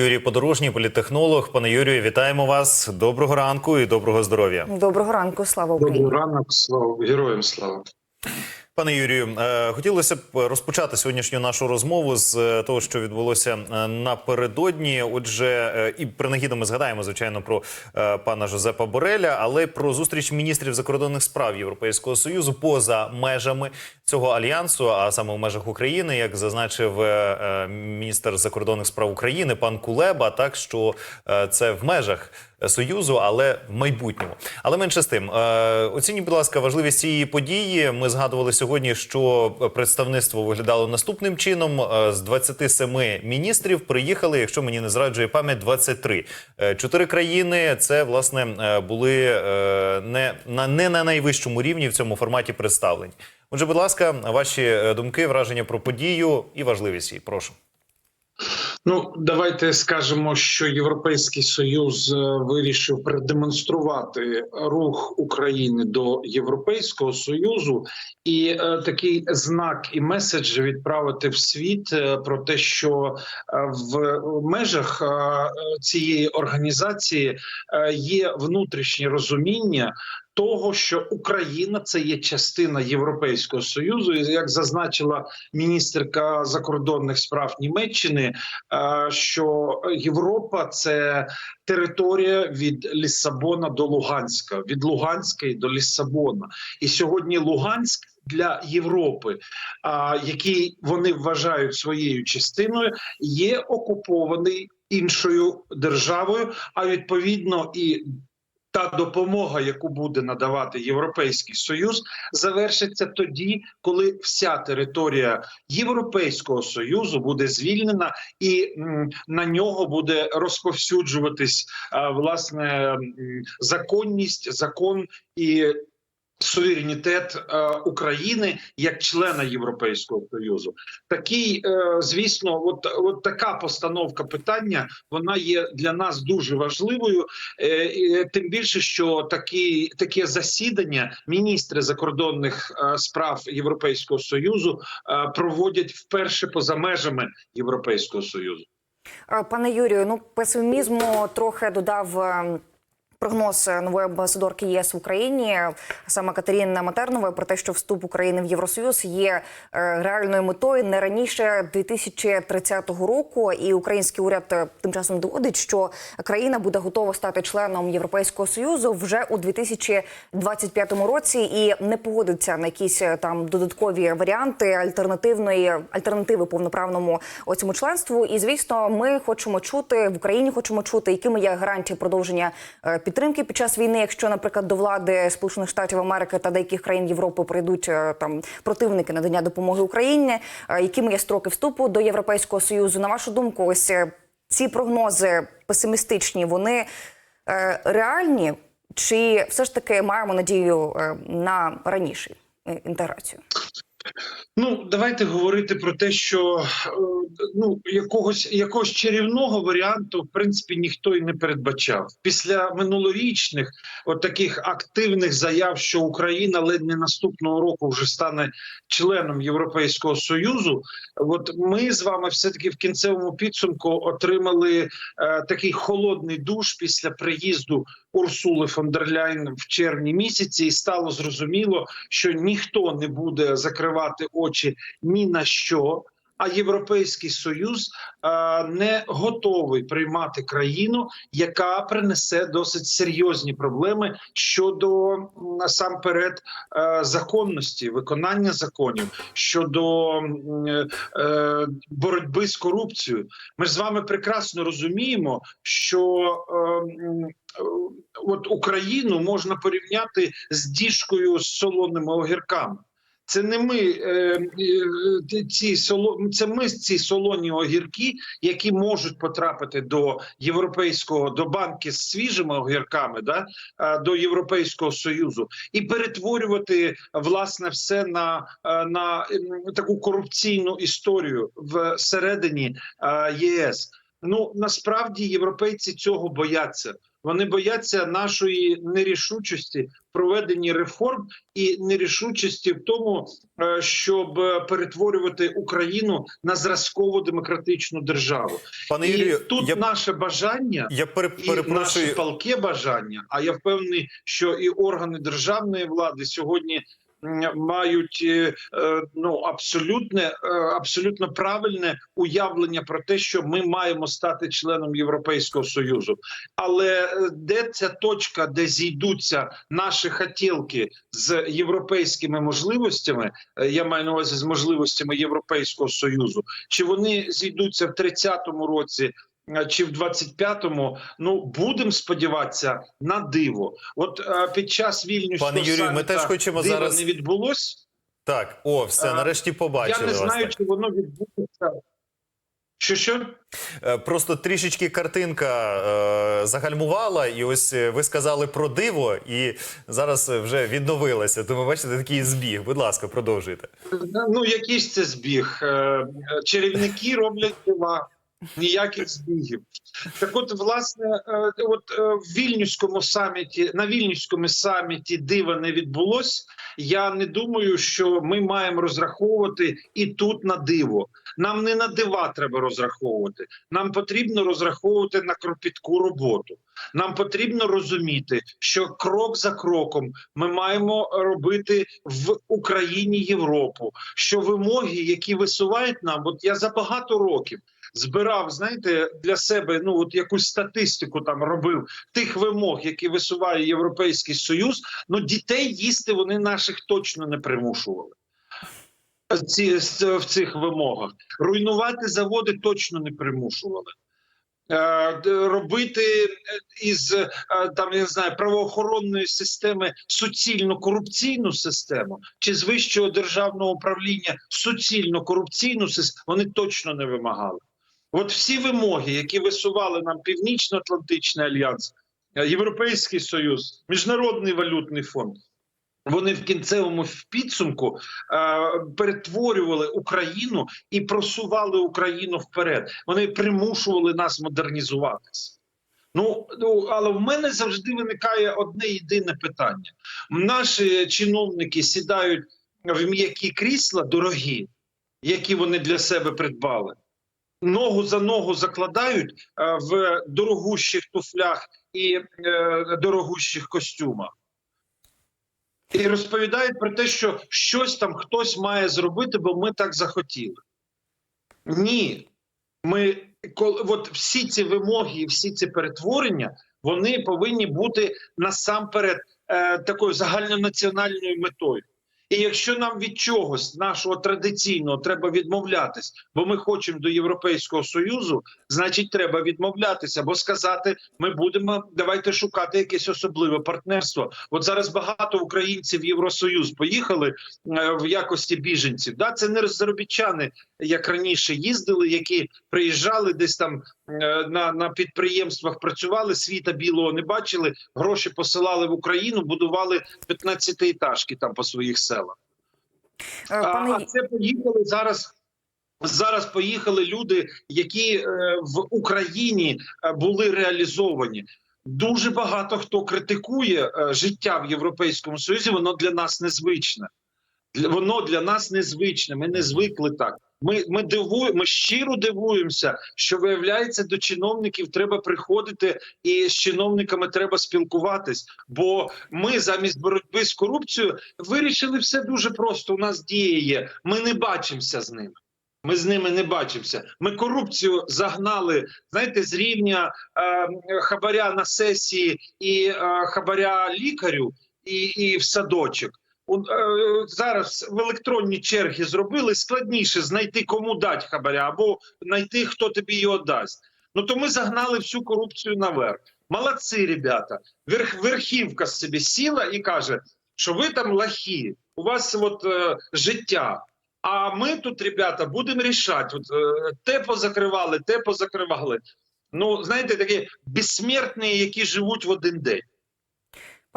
Юрій Подорожній, політтехнолог. Пане Юрію, вітаємо вас. Доброго ранку і доброго здоров'я. Доброго ранку, слава Україні. Доброго ранку, слава героям слава. Пане Юрію, е, хотілося б розпочати сьогоднішню нашу розмову з е, того, що відбулося е, напередодні. Отже, і принагідно ми згадаємо звичайно про пана Жозепа Бореля, але про зустріч міністрів закордонних справ Європейського союзу поза межами цього альянсу, а саме в межах України, як зазначив міністр закордонних справ України пан Кулеба, так що це в межах. Союзу, але в майбутньому. Але менше з тим, е, оцініть, будь ласка, важливість цієї події. Ми згадували сьогодні, що представництво виглядало наступним чином: Е, з 27 міністрів приїхали, якщо мені не зраджує пам'ять, 23. Е, Чотири країни це власне були не на не на найвищому рівні в цьому форматі представлені. Отже, будь ласка, ваші думки, враження про подію і важливість її. Прошу. Ну давайте скажемо, що Європейський Союз е, вирішив продемонструвати рух України до Європейського союзу і е, такий знак і меседж відправити в світ е, про те, що е, в межах цієї організації є внутрішнє розуміння. Того, що Україна це є частина Європейського союзу, і як зазначила міністерка закордонних справ Німеччини, е, що Європа це територія від Лісабона до Луганська, від Луганська до Лісабона, і сьогодні Луганськ. Для Європи, а, який вони вважають своєю частиною, є окупований іншою державою. А відповідно і та допомога, яку буде надавати Європейський Союз, завершиться тоді, коли вся територія Європейського союзу буде звільнена, і на нього буде розповсюджуватись власне законність, закон і. Суверенітет е, України як члена Європейського союзу, такий, е, звісно, от, от така постановка питання вона є для нас дуже важливою. Е, і тим більше, що такі таке засідання міністри закордонних е, справ Європейського союзу е, проводять вперше поза межами Європейського союзу. Е, Пане Юрію, ну песимізму трохи додав. Прогноз нової амбасадорки ЄС в Україні саме Катерини Матернової про те, що вступ України в Євросоюз є е, реальною метою не раніше 2030 року. І український уряд е, тим часом доводить, що країна буде готова стати членом Європейського союзу вже у 2025 році і не погодиться на якісь е, там додаткові варіанти альтернативної альтернативи повноправному цьому членству. І звісно, ми хочемо чути в Україні, хочемо чути, якими є гарантії продовження підтримки під час війни, якщо, наприклад, до влади Сполучених Штатів Америки та деяких країн Європи прийдуть е, там противники надання допомоги Україні, е, якими є строки вступу до Європейського союзу. На вашу думку, ось е, ці прогнози песимістичні, вони реальні, чи все ж таки маємо надію на ранішу е, інтеграцію? Ну, давайте говорити про те, що е, ну якогось якогось чарівного варіанту, в принципі, ніхто і не передбачав. Після минулорічних от таких активних заяв, що Україна ледь не наступного року вже стане членом Європейського союзу. От ми з вами все таки в кінцевому підсумку отримали е, такий холодний душ після приїзду Урсули фон дер Ляйн в червні місяці, і стало зрозуміло, що ніхто не буде закривати очі ні на що. А європейський союз е, не готовий приймати країну, яка принесе досить серйозні проблеми щодо насамперед е, законності, виконання законів щодо м, е, боротьби з корупцією. Ми з вами прекрасно розуміємо, що е, е, от Україну можна порівняти з діжкою з солоними огірками. Це не ми е, е, ці соло, це ми ці солоні огірки, які можуть потрапити до європейського до банки з свіжими огірками, да е, до європейського союзу, і перетворювати власне все на, е, на таку корупційну історію всередині е, ЄС. Ну насправді європейці цього бояться. Вони бояться нашої нерішучості проведення проведенні реформ і нерішучості в тому, е, щоб е, перетворювати Україну на зразкову демократичну державу. Пане і Юрію, тут я, наше бажання я пере- і перепрошую. наше палке бажання. А я впевнений, що і органи державної влади сьогодні. Мають е, е, ну абсолютне е, абсолютно правильне уявлення про те, що ми маємо стати членом Європейського союзу. Але де ця точка, де зійдуться наші хотілки з європейськими можливостями, я маю на увазі з можливостями Європейського союзу, чи вони зійдуться в 30-му році, чи в 25-му, ну будемо сподіватися на диво. От е, під час вільнюського Пане Юрію, ми теж хочемо дива зараз- не відбулось. Так, о, все, нарешті побачили я не знаю, так. чи воно відбудеться. Що що? Е, Просто трішечки картинка е, загальмувала, і ось е, ви сказали про диво, і зараз е, вже відновилася. Тому бачите, такий збіг. Будь ласка, продовжуйте. Ну, якийсь це збіг. Е, е, Чарівники роблять дива, ніяких збігів. Так, от, власне, е, от е, в вільнюському саміті, на вільнюському саміті дива не відбулось. Я не думаю, що ми маємо розраховувати і тут на диво. Нам не на дива треба розраховувати. Нам потрібно розраховувати на кропітку роботу. Нам потрібно розуміти, що крок за кроком ми маємо робити в Україні Європу. Що вимоги, які висувають нам, от я за багато років збирав, знаєте, для себе ну от якусь статистику там робив тих вимог, які висуває Європейський Союз. Ну дітей їсти вони наших точно не примушували. Ці в цих вимогах руйнувати заводи точно не примушували. Е, робити е, із е, там я не знаю правоохоронної системи суцільно корупційну систему чи з вищого державного управління суцільно корупційну систему вони точно не вимагали. От всі вимоги, які висували нам Північно-Атлантичний альянс, е, Європейський Союз, Міжнародний валютний фонд. Вони в кінцевому підсумку е, перетворювали Україну і просували Україну вперед. Вони примушували нас модернізуватися. Ну, ну але в мене завжди виникає одне єдине питання: наші чиновники сідають в м'які крісла дорогі, які вони для себе придбали. Ногу за ногу закладають е, в дорогущих туфлях і е, дорогущих костюмах. І розповідають про те, що щось там хтось має зробити, бо ми так захотіли. Ні. Ми от всі ці вимоги і всі ці перетворення вони повинні бути насамперед е, такою загальнонаціональною метою. І якщо нам від чогось нашого традиційного треба відмовлятись, бо ми хочемо до Європейського союзу, значить треба відмовлятися, бо сказати, ми будемо давайте шукати якесь особливе партнерство. От зараз багато українців в Євросоюз поїхали е, в якості біженців. Да, це не заробітчани, як раніше їздили, які приїжджали десь там на, на підприємствах, працювали, світа білого не бачили, гроші посилали в Україну, будували 15-етажки там по своїх селах. Е, Пане а це поїхали зараз. Зараз поїхали люди, які е, в Україні е, були реалізовані. Дуже багато хто критикує е, життя в Європейському Союзі. Воно для нас незвичне. Воно для нас незвичне. Ми не звикли так. Ми, ми дивуємо, ми щиро дивуємося, що виявляється, до чиновників треба приходити, і з чиновниками треба спілкуватись. Бо ми замість боротьби з корупцією вирішили все дуже просто. У нас діє є. Ми не бачимося з ними. Ми з ними не бачимося. Ми корупцію загнали, знаєте, з рівня е, хабаря на сесії і е, хабаря лікарю, і, і в садочок. Е, Зараз в електронні черги зробили складніше знайти кому дати хабаря або знайти, хто тобі його дасть. Ну то ми загнали всю корупцію наверх. Молодці, ребята. Верх, верхівка собі сіла і каже, що ви там лахи, у вас от е, життя. А ми тут, ребята, будемо рішати. От, е, те позакривали, те позакривали. Ну, знаєте, такі безсмертні, які живуть в один день.